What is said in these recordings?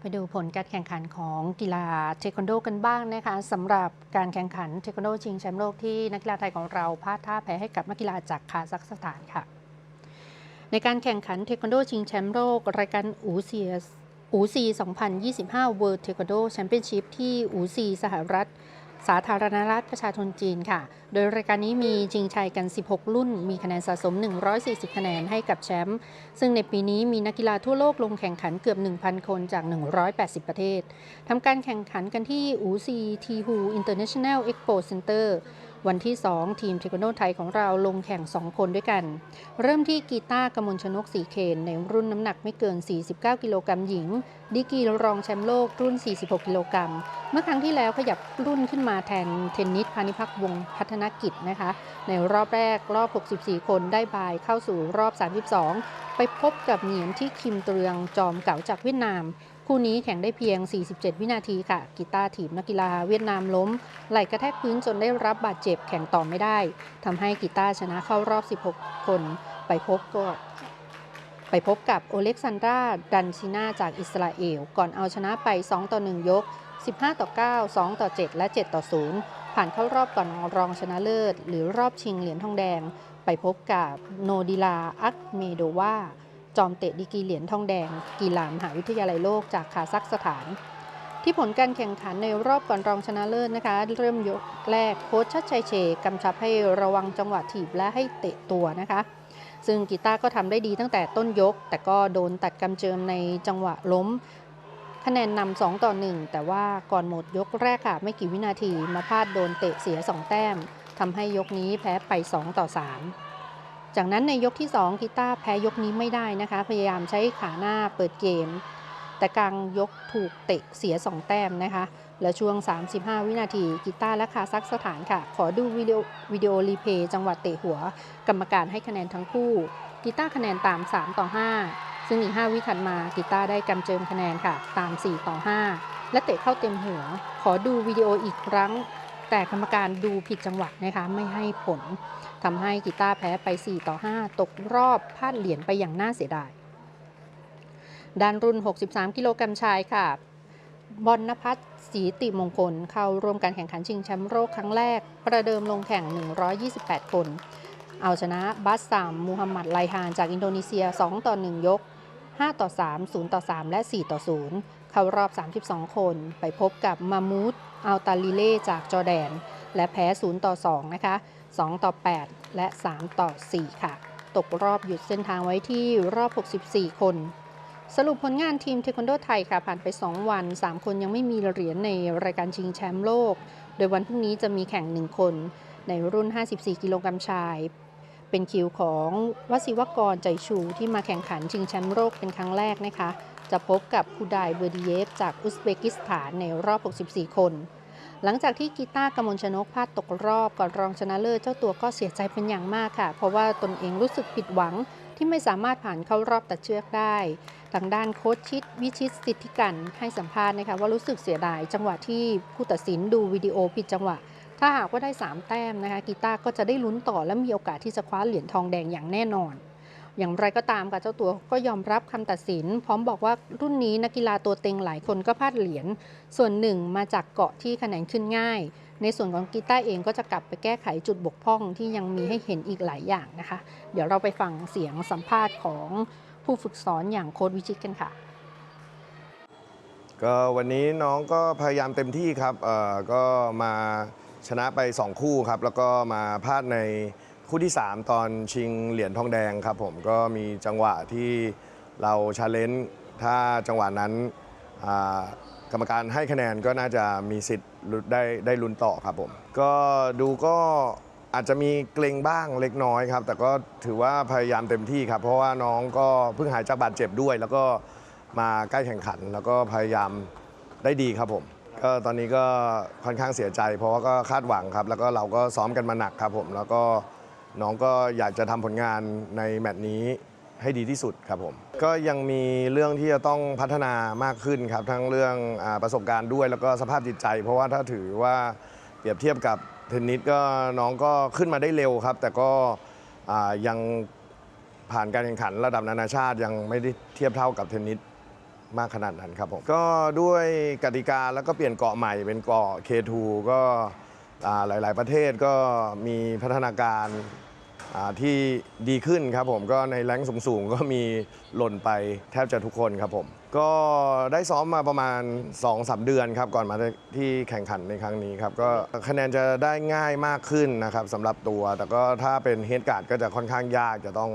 ไปดูผลการแข่งขันของกีฬาเทควันโดกันบ้างนะคะสำหรับการแข่งขันเทควันโดชิงแชมป์โลกที่นักกีฬาไทยของเราพลาดท่าแพ้ให้กับนักกีฬาจากคาซัคสถานค่ะ ในการแข่งขันเทควันโดชิงแชมป์โลกรายการอูเซียอูซี 2025 World Taekwondo Championship ที่อูซีสหรัฐ สาธารณรัฐประชาชนจีนค่ะ โดยรายการนี้มีชิงชัยกัน 16 รุ่น มีคะแนนสะสม 140 คะแนนให้กับแชมป์ ซึ่งในปีนี้มีนักกีฬาทั่วโลกลงแข่งขันเกือบ 1,000 คนจาก 180 ประเทศ ทำการแข่งขันกันที่อูซีทีฮูอินเตอร์เนชั่นแนลเอ็กโปเซ็นเตอร์ วันที่ 2 ทีมเทควันโดไทยของเราลงแข่ง 2 คนด้วยกัน เริ่มที่กีตาร์กมลชนกสีเคนในรุ่นน้ำหนักไม่เกิน 49 กิโลกรัมหญิง ดีกีรองแชมป์โลกรุ่น 46 กิโลกรัม เมื่อครั้งที่แล้วขยับรุ่นขึ้นมาแทนเทนนิสพานิพักวงพัฒนกิจนะคะ ในรอบแรกรอบ 64 คนได้บายเข้าสู่รอบ 32 ไปพบกับเหงียนที่คิมเตรืองจอมเก่าจากเวียดนาม คู่นี้แข่งได้เพียง 47 วินาทีค่ะ กีตาร์ถีบนักกีฬาเวียดนามล้ม ไหลกระแทกพื้นจนได้รับบาดเจ็บแข่งต่อไม่ได้ทำให้กีตาร์ชนะเข้ารอบ 16 คน ไปพบก็ไปพบกับโอเล็กซานดราดันชินาจากอิสราเอล ก่อนเอาชนะไป 2 ต่อ 1 ยก 15 ต่อ 9 2 ต่อ 7 และ 7 ต่อ 0 ผ่านเข้ารอบก่อนรองชนะเลิศ หรือรอบชิงเหรียญทองแดง ไปพบกับโนดิลาอักเมโดวาจอมเตะดีกีเหรียญทองแดง กีฬามหาวิทยาลัยโลกจากคาซัคสถาน ที่ผลการแข่งขันในรอบก่อนรองชนะเลิศนะคะ เริ่มยกแรกโค้ชชัดชัยเชกำชับให้ระวังจังหวะถีบและให้เตะตัวนะคะ ซึ่งกีตาร์ก็ทำได้ดีตั้งแต่ต้นยก แต่ก็โดนตัดกำเจิมในจังหวะล้ม คะแนนนำ2ต่อ 1 แต่ว่าก่อนหมดยกแรกค่ะ ไม่กี่วินาทีมาพลาดโดนเตะเสีย 2 แต้มทำให้ยกนี้แพ้ไป 2 ต่อ 3 จากนั้นในยกที่2กีต้าแพ้ยกนี้ไม่ได้นะคะ พยายามใช้ขาหน้าเปิดเกม แต่กลางยกถูกเตะเสีย 2 แต้มนะคะ และช่วง 35 วินาทีกีตาร์และคาซัคสถานค่ะ ขอดูวิดีโอวิดีโอรีเพย์จังหวะเตะหัว กรรมการให้คะแนนทั้งคู่กีตาร์คะแนนตาม 3 ต่อ 5 ซึ่งอีก 5 วิถัดมากีตาร์ได้กำเจิมคะแนนค่ะ ตาม 4 ต่อ 5 และเตะเข้าเต็มหัว ขอดูวิดีโออีกครั้ง แต่กรรมการดูผิดจังหวะนะคะไม่ให้ผลทำให้กีตาร์แพ้ไป 4 ต่อ 5 ตกรอบพลาดเหรียญไปอย่างน่าเสียดายด้านรุ่น 63 กิโลกรัมชายค่ะ บอลนภัสศรีติมงคล เข้าร่วมการแข่งขันชิงแชมป์โลกครั้งแรก ประเดิมลงแข่ง 128 คน เอาชนะบัสซามมูฮัมหมัดไลฮานจากอินโดนีเซีย 2 ต่อ 1 ยก 5 ต่อ 3 0 ต่อ 3 และ 4 ต่อ 0 เข้ารอบ 32 คนไปพบกับมามูดอัลตาลิเล่จากจอแดน และแพ้ 0 ต่อ 2 นะคะ 2 ต่อ 8 และ 3 ต่อ 4 ค่ะ ตกรอบหยุดเส้นทางไว้ที่รอบ 64 คน สรุปผลงานทีมเทควันโดไทยค่ะ ผ่านไป 2 วัน 3 คนยังไม่มีเหรียญในรายการชิงแชมป์โลก โดยวันพรุ่งนี้จะมีแข่ง 1 คน ในรุ่น 54 กิโลกรัมชาย เป็นคิวของวสิวกรใจชูที่มาแข่งขันชิงแชมป์โลกเป็นครั้งแรกนะคะ จะพบกับคูดายเบอร์ดีเยฟจากอุซเบกิสถานในรอบ 64 คน หลังจากที่กีตาร์กมลชนกพลาดตกรอบก่อนรองชนะเลิศเจ้าตัวก็เสียใจเป็นอย่างมากค่ะ เพราะว่าตนเองรู้สึกผิดหวังที่ไม่สามารถผ่านเข้ารอบตัดเชือกได้ทางด้านโค้ชชิดวิชิตสิทธิกันให้สัมภาษณ์นะคะว่ารู้สึกเสียดายจังหวะที่ผู้ตัดสินดูวิดีโอผิดจังหวะ ถ้าหากว่าได้ 3 แต้มนะคะกีตาร์ก็จะได้ลุ้นต่อและมีโอกาสที่จะคว้าเหรียญทองแดงอย่างแน่นอน อย่างไรก็ตามค่ะเจ้าตัวก็ยอมรับคำตัดสิน พร้อมบอกว่ารุ่นนี้นักกีฬาตัวเต็งหลายคนก็พลาดเหรียญส่วนหนึ่งมาจากเกาะที่คะแนนขึ้นง่าย ในส่วนของกีตาร์เองก็จะกลับไปแก้ไขจุดบกพร่องที่ยังมีให้เห็นอีกหลายอย่างนะคะ เดี๋ยวเราไปฟังเสียงสัมภาษณ์ของผู้ฝึกสอนอย่างโค้ดวิชิตกันค่ะก็วันนี้น้องก็พยายามเต็มที่ครับ เอ่อ ก็มา ชนะไป 2 คู่ครับ แล้วก็มาพลาดในคู่ที่ 3 ตอนชิงเหรียญทองแดงครับผมก็มีจังหวะที่เราชาเลนจ์ถ้าจังหวะนั้นกรรมการให้คะแนนก็น่าจะมีสิทธิ์ได้ได้ลุ้นต่อครับผม ก็ดูก็อาจจะมีเกรงบ้างเล็กน้อยครับ แต่ก็ถือว่าพยายามเต็มที่ครับ เพราะว่าน้องก็เพิ่งหายจากบาดเจ็บด้วย แล้วก็มาใกล้แข่งขัน แล้วก็พยายามได้ดีครับผม ก็ตอนนี้ก็ค่อนข้างเสียใจ เพราะว่าก็คาดหวังครับ แล้วก็เราก็ซ้อมกันมาหนักครับผมแล้วก็น้องก็อยากจะทำผลงานในแมตช์นี้ให้ดีที่สุดครับผม ก็ยังมีเรื่องที่จะต้องพัฒนามากขึ้นครับ ทั้งเรื่องอประสบการณ์ด้วยแล้วก็สภาพจิตใจ เพราะว่าถ้าถือว่าเปรียบเทียบกับเทนนิสก็น้องก็ขึ้นมาได้เร็วครับ แต่ก็ยังผ่านการแข่งขันระดับนานาชาติยังไม่ได้เทียบเท่ากับเทนนิส มากขนาดนั้นครับผมก็ด้วยกติกาแล้วก็เปลี่ยนเกาะใหม่เป็นเกาะ K2 ก็อ่าหลาย ๆ ประเทศก็มีพัฒนาการที่ดีขึ้นครับผมก็ในแรงสูง ๆ ก็มีหล่นไปแทบจะทุกคนครับผม ก็ได้ซ้อมมาประมาณ 2-3 เดือนครับก่อนมาที่แข่งขันในครั้งนี้ครับก็คะแนนจะได้ง่ายมากขึ้นนะครับสำหรับตัว แต่ก็ถ้าเป็นเฮดการ์ดก็จะค่อนข้างยากจะต้อง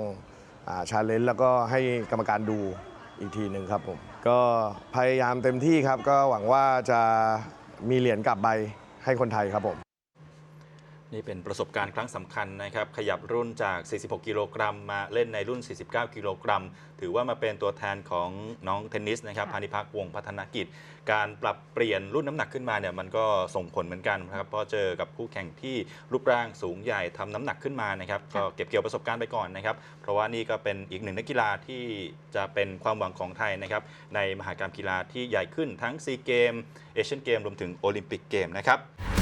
ชาเลนจ์แล้วก็ให้กรรมการดู อีกทีหนึ่งครับผมก็พยายามเต็มที่ครับ ก็หวังว่าจะมีเหรียญกลับไปให้คนไทยครับผม นี่เป็นประสบการณ์ครั้งสำคัญนะครับ ขยับรุ่นจาก 46 กิโลกรัมมาเล่นในรุ่น 49 กิโลกรัม ถือว่ามาเป็นตัวแทนของน้องเทนนิสนะครับค่ะพานิพักษ์วงศ์พัฒนกิจ การปรับเปลี่ยนรุ่นน้ำหนักขึ้นมาเนี่ยมันก็ส่งผลเหมือนกันนะครับ เพราะเจอกับคู่แข่งที่รูปร่างสูงใหญ่ทำน้ำหนักขึ้นมานะครับ ก็เก็บเกี่ยวประสบการณ์ไปก่อนนะครับ เพราะว่านี่ก็เป็นอีกหนึ่งนักกีฬาที่จะเป็นความหวังของไทยนะครับ ในมหากรรมกีฬาที่ใหญ่ขึ้นทั้งซีเกมเอเชียนเกมรวมถึงโอลิมปิกเกมนะครับ